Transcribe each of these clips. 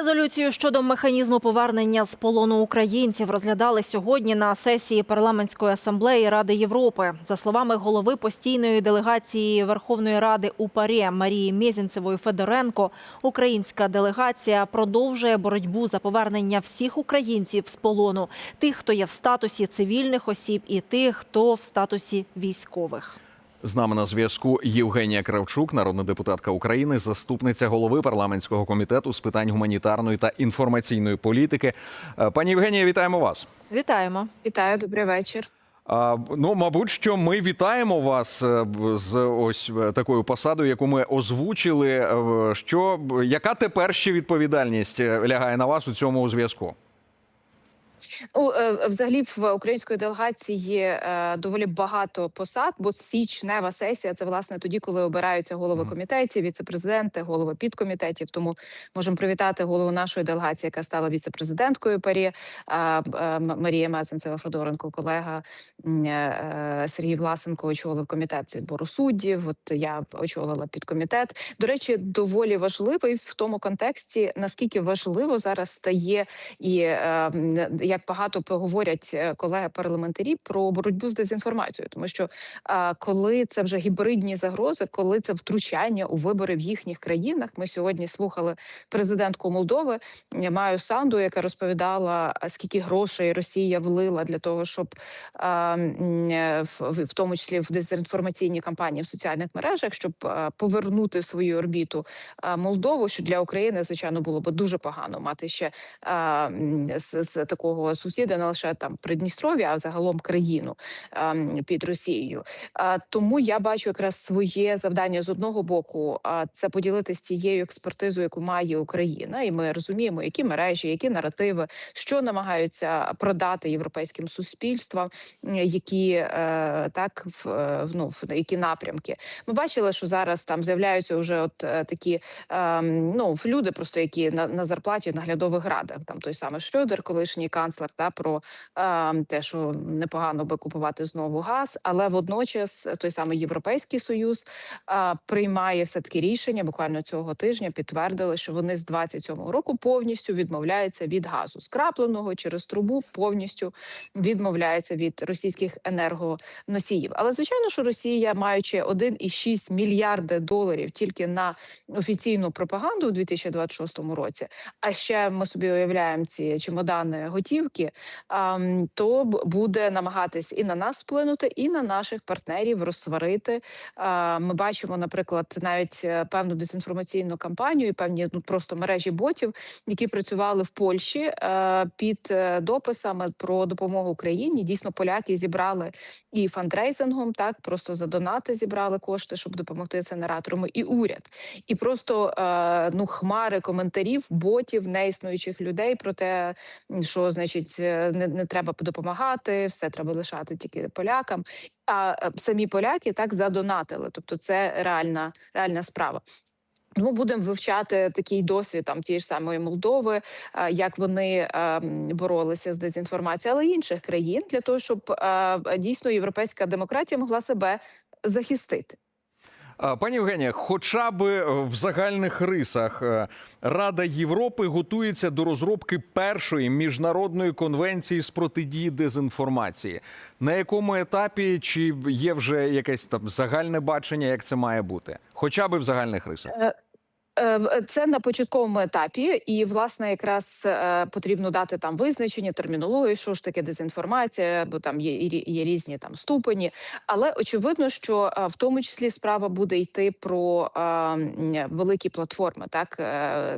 Резолюцію щодо механізму повернення з полону українців розглядали сьогодні на сесії парламентської асамблеї Ради Європи. За словами голови постійної делегації Верховної Ради у ПАРЄ Марії Мєзінцевої Федоренко, українська делегація продовжує боротьбу за повернення всіх українців з полону, тих, хто є в статусі цивільних осіб, і тих, хто в статусі військових. З нами на зв'язку Євгенія Кравчук, народна депутатка України, заступниця голови парламентського комітету з питань гуманітарної та інформаційної політики. Е, Пані Євгенія, вітаємо вас. Вітаємо. Вітаю, добрий вечір. А, Ну, мабуть, що ми вітаємо вас е, з ось е, такою посадою, яку ми озвучили. Що яка тепер ще відповідальність лягає на вас у цьому зв'язку? Ну, е, взагалі, в української делегації е, доволі багато посад, бо січнева сесія це власне тоді, коли обираються голови комітетів, віцепрезиденти, голови підкомітетів. Тому можемо привітати голову нашої делегації, яка стала віцепрезиденткою парі е, Марія Мезенцева Федоренко, колега Сергій Власенко очолив комітет з відбору суддів. От я очолила підкомітет. До речі, доволі важливий в тому контексті, наскільки важливо зараз стає і як багато поговорять е, колеги парламентарі про боротьбу з дезінформацією, тому що коли це вже гібридні загрози, коли це втручання у вибори в їхніх країнах. Ми сьогодні слухали президентку Молдови Маю Санду, яка розповідала, скільки грошей Росія влила для того, щоб е, в, тому числі в дезінформаційні кампанії в соціальних мережах, щоб повернути в свою орбіту Молдову, що для України звичайно було б дуже погано мати ще з такого сусіда, не лише там Придністров'я, а загалом країну е, під Росією. Тому я бачу якраз своє завдання з одного боку, це поділитися цією експертизою, яку має Україна, і ми розуміємо, які мережі, які наративи, що намагаються продати європейським суспільствам, які е, так е, в, ну, в які напрямки. Ми бачили, що зараз там з'являються вже от е, такі ем, ну люди, просто які на, на зарплаті в наглядових радах. Там той самий Шрёдер, колишній канцлер, та про ем, те, що непогано би купувати знову газ, але водночас той самий Європейський Союз е, приймає все таки рішення. Буквально цього тижня підтвердили, що вони з 27-го року повністю відмовляються від газу скрапленого через трубу, повністю відмовляються від російських енергоносіїв. Але звичайно, що Росія, маючи 1,6 мільярди доларів тільки на офіційну пропаганду у 2026 році, а ще ми собі уявляємо ці чемодани готівки, ам, то буде намагатись і на нас вплинути, і на наших партнерів розсварити. Ми бачимо, наприклад, навіть е, певну дезінформаційну кампанію, і певні ну просто мережі ботів, які працювали в Польщі е, під е, дописами про допомогу Україні. Дійсно, поляки зібрали і фандрейзингом, так просто за донати зібрали кошти, щоб допомогти генераторам, і уряд, і просто ну хмари коментарів, ботів, неіснуючих людей про те, що значить е, не, не треба допомагати, все треба лишати тільки полякам. А е, самі поляки так задонатили. Тобто, це реальна реальна справа. Тому будемо вивчати такий досвід там тієї ж самої Молдови, е, як вони е, боролися з дезінформацією, але інших країн для того, щоб дійсно європейська демократія могла себе захистити. Пані Євгенія, хоча б е, в загальних рисах е, Рада Європи готується до розробки першої міжнародної конвенції з протидії дезінформації. На якому етапі чи є вже якесь там загальне бачення, як це має бути? Хоча б в загальних рисах. Е, Е, Це на початковому етапі, і власне якраз е, потрібно дати там визначення, термінологію, що ж таке дезінформація, бо там є є різні там ступені. Але очевидно, що в тому числі справа буде йти про е, великі платформи, так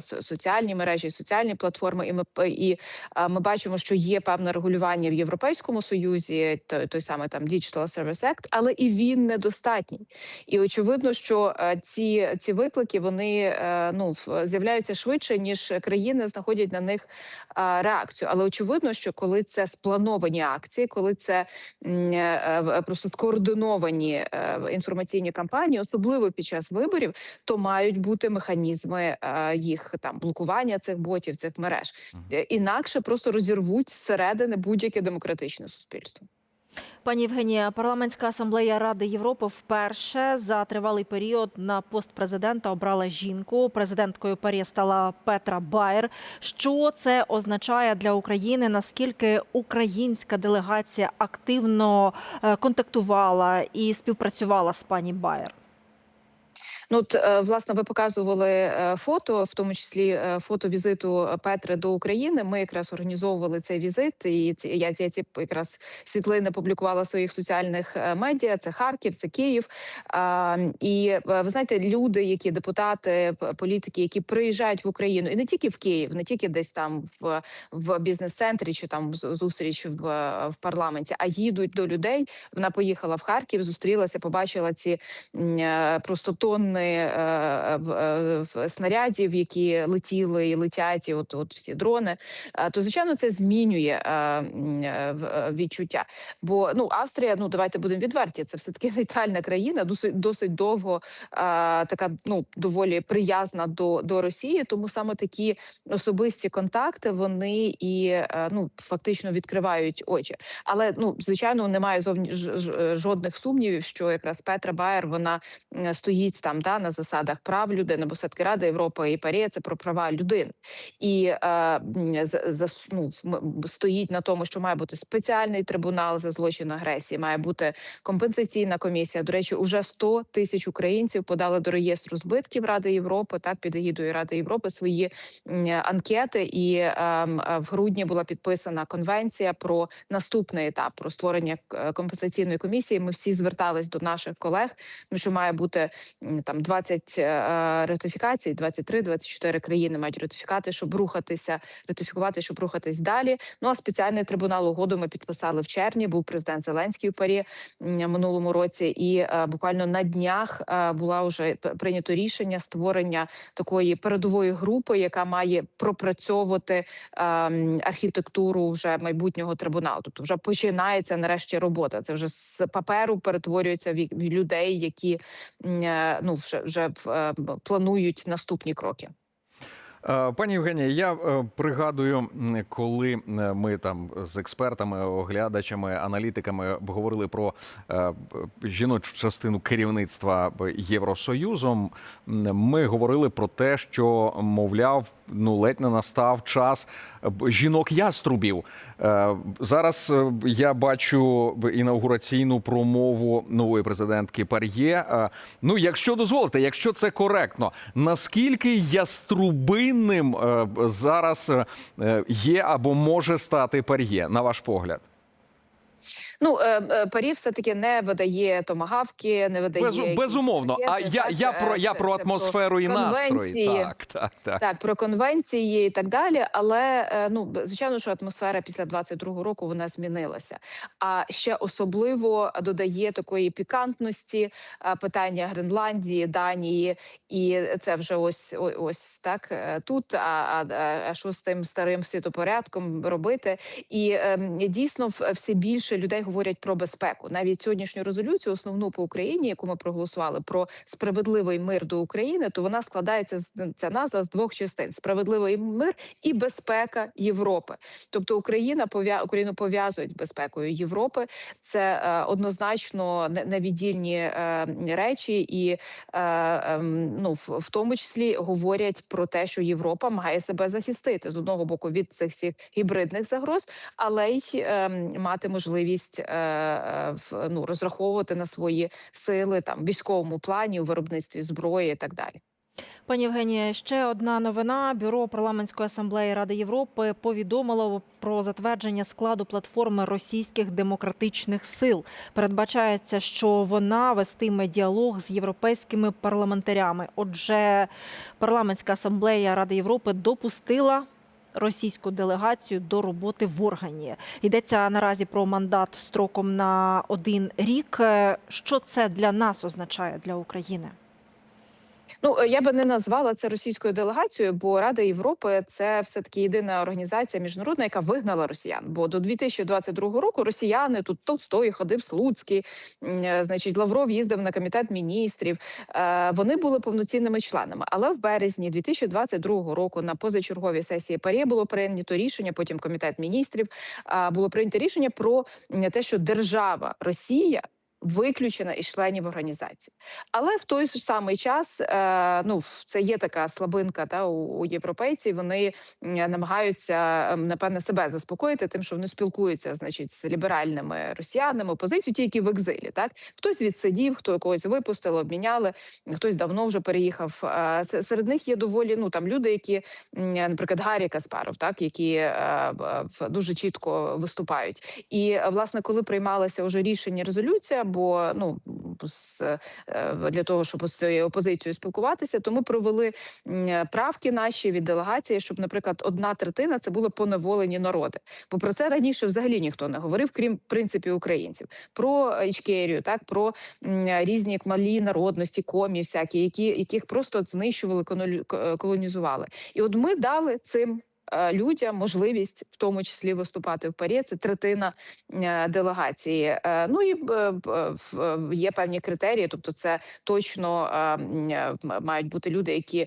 соціальні мережі, соціальні платформи. І ми і е, ми бачимо, що є певне регулювання в Європейському Союзі, той, той самий там Digital Service Act, але і він недостатній. І очевидно, що ці, ці виклики вони ну в- з'являються швидше, ніж країни знаходять на них е, реакцію. Але очевидно, що коли це сплановані акції, коли це е, в- просто скоординовані е, інформаційні кампанії, особливо під час виборів, то мають бути механізми е, їх там блокування цих ботів, цих мереж. Е, Інакше просто розірвуть зсередини будь-яке демократичне суспільство. Пані Євгенія, парламентська асамблея Ради Європи вперше за тривалий період на пост президента обрала жінку. Президенткою парі стала Петра Байер. Що це означає для України? Наскільки українська делегація активно е, контактувала і співпрацювала з пані Байер? Ну, от, е, власне, ви показували е, фото, в тому числі е, фото візиту Петри до України. Ми якраз організовували цей візит, і ці- я, я ці якраз світлини публікувала в своїх соціальних медіа. Це Харків, це Київ. І ви знаєте, люди, які депутати, політики, які приїжджають в Україну, і не тільки в Київ, не тільки десь там в, в бізнес-центрі чи там зустріч в, в парламенті, а їдуть до людей. Вона поїхала в Харків, зустрілася, побачила ці просто тонни е, в- е, в снарядів, які летіли і летять, і от, от всі дрони. Е, То звичайно це змінює е, е, е, відчуття. Бо ну Австрія, ну давайте будемо відверті, це все таки нейтральна країна, досить досить довго е, така ну доволі приязна до, до Росії. Тому саме такі особисті контакти вони і е, ну фактично відкривають очі. Але ну звичайно немає зовні ж- жодних сумнівів, що якраз Петра Байер вона е, стоїть там да на засадах прав людини, бо все-таки Рада Європи і Парія це про права людини, і е, за, ну, стоїть на тому, що має бути спеціальний трибунал за злочин агресії, має бути компенсаційна комісія. До речі, уже 100 тисяч українців подали до реєстру збитків Ради Європи, так під егідою Ради Європи свої анкети. І е, в грудні була підписана конвенція про наступний етап про створення е, компенсаційної комісії. Ми всі звертались до наших колег, тому що має бути м, там 20 е, ратифікацій, 23-24 країни мають ратифікати, щоб рухатися, ратифікувати, щоб рухатись далі. Ну а спеціальний трибунал угоду ми підписали в червні. Був президент Зеленський у парі минулому році, і е, буквально на днях е, була вже прийнято рішення створення такої передової групи, яка має пропрацьовувати архітектуру вже майбутнього трибуналу. Тобто вже починається нарешті робота. Це вже з паперу перетворюється в, в людей, які е, ну вже вже е, планують наступні кроки. Е, Пані Євгенія, я е, пригадую, коли е, ми там з експертами, оглядачами, аналітиками говорили про жіночу частину керівництва Євросоюзом. Ми говорили про те, що мовляв, ну ледь не настав час жінок-яструбів. Е, Зараз я бачу інаугураційну промову нової президентки Пар'є. Ну, якщо дозволите, якщо це коректно, наскільки яструбинним е, б- зараз е, е, є або може стати Пар'є, на ваш погляд? Ну е, е, парі все таки не видає томагавки, не видає Без, якісь безумовно. А я, так, я е, про я про це атмосферу і настрої. Так, так, так. Так, про конвенції і так далі. Але ну звичайно, що атмосфера після 22-го року вона змінилася. А ще особливо додає такої пікантності питання Гренландії, Данії, і це вже ось ось так тут. А, а, а- що з тим старим світопорядком робити? І ем, дійсно все більше людей говорять про безпеку. Навіть сьогоднішню резолюцію, основну по Україні, яку ми проголосували про справедливий мир до України, то вона складається з ця назва з двох частин: справедливий мир і безпека Європи. Тобто Україна Україну пов'язують з безпекою Європи. Це е, однозначно не- невіддільні е, речі, і е, ем, ну в, в тому числі говорять про те, що Європа має себе захистити з одного боку від цих всіх гібридних загроз, але й ем, мати можливість е, е, ну, розраховувати на свої сили там в військовому плані, у виробництві зброї і так далі. Пані Євгенія, ще одна новина. Бюро парламентської асамблеї Ради Європи повідомило про затвердження складу платформи російських демократичних сил. Передбачається, що вона вестиме діалог з європейськими парламентарями. Отже, парламентська асамблея Ради Європи допустила. Російську делегацію до роботи в органі йдеться наразі про мандат строком на один рік. Е, Що це для нас означає для України? Ну е, я би не назвала це російською делегацією, бо Рада Європи це все таки єдина організація міжнародна, яка вигнала росіян. Бо до 2022 року росіяни тут Толстой ходив Слуцький, е, значить Лавров їздив на комітет міністрів. Е, Вони були повноцінними членами. Але в березні 2022 року на позачерговій сесії ПАРЄ було прийнято рішення. Потім комітет міністрів було прийнято рішення про те, що держава Росія. Виключена із членів організації, але в той ж самий час е, ну це є така слабинка та у, у європейців. Вони намагаються ем, напевне себе заспокоїти, тим, що вони спілкуються, значить, з ліберальними росіянами, опозицією, ті, які в екзилі. Так хтось відсидів, хто когось випустили, обміняли, хтось давно вже переїхав. Е, серед них є доволі ну там люди, які, наприклад, Гаррі Каспаров, так які е, в- дуже чітко виступають. І е, власне, коли приймалося вже рішення резолюція, бо ну з е, для того, щоб з цією опозицією спілкуватися, то ми провели правки наші від делегації, щоб, наприклад, одна третина це були поневолені народи. Бо про це раніше взагалі ніхто не говорив, крім в принципі українців. Про Ічкерію, так про м, різні малі народності, комі, всякі, які яких просто знищували, колоні- колонізували. І от ми дали цим. Е, Людям можливість в тому числі виступати в парі. Це третина е, делегації. Е, Ну і є певні критерії, тобто це точно мають бути люди, які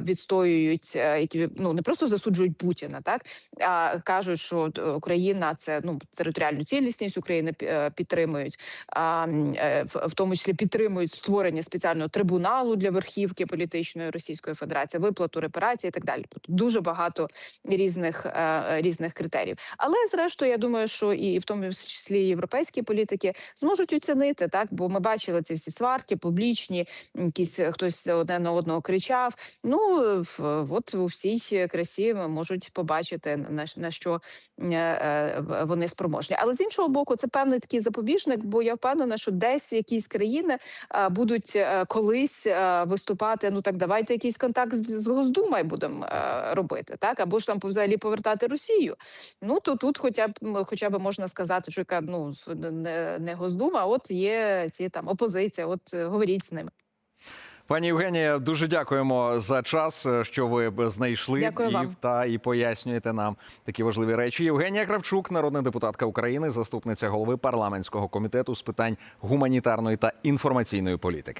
відстоюють, які ну не просто засуджують Путіна, так а кажуть, що Україна це ну територіальну цілісність України підтримують, в, тому числі підтримують створення спеціального трибуналу для верхівки політичної Російської Федерації, виплату репарацій і так далі. Тобто дуже багато різних е, різних критеріїв. Але зрештою, я думаю, що і в тому числі європейські політики зможуть оцінити так, бо ми бачили ці всі сварки, публічні, якісь е, хтось одне на одного кричав. Ну от у всій красі можуть побачити на, на що е, е, вони спроможні. Але з іншого боку, це певний такий запобіжник, бо я впевнена, що десь якісь країни е, будуть е, колись е, виступати. Ну так давайте якийсь контакт з, Госдумою будемо е, робити, так або ж там взагалі повертати Росію. Ну то тут, хоча б хоча б можна сказати, що яка ну не, не Госдума, от є ці там опозиція. От е, говоріть з ними. Пані Євгенія, дуже дякуємо за час, е, що ви б знайшли Дякую і, вам. та і пояснюєте нам такі важливі речі. Євгенія Кравчук, народна депутатка України, заступниця голови парламентського комітету з питань гуманітарної та інформаційної політики.